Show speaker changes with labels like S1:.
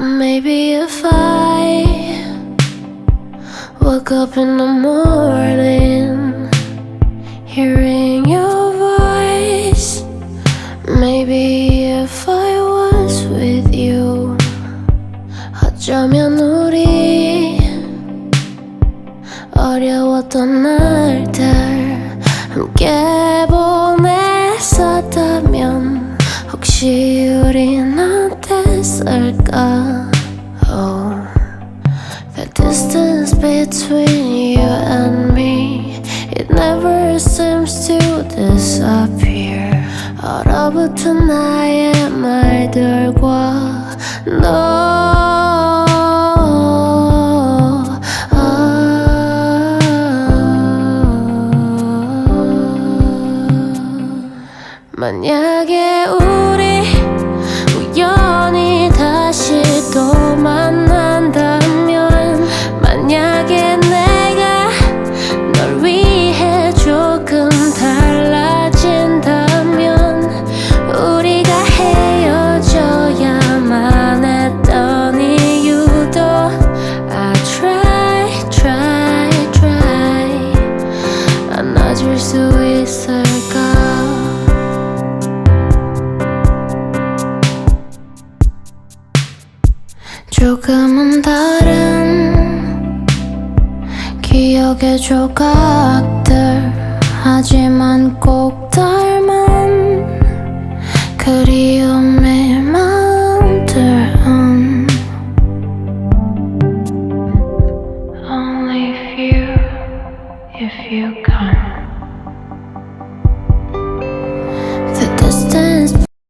S1: Maybe if I woke up in the morning, hearing your voice. Maybe if I was with you, 어쩌면 우리 어려웠던 날들 함께 보냈었다면 혹시 우린 어 땠을까? Oh. The distance between you and me It never seems to disappear 얼어붙은 나의 말들과 너 만약에 수 있을까? 조금은 다른 기억의 조각들 하지만 꼭 닮은 그리움의 마음들 음. Only if you, if you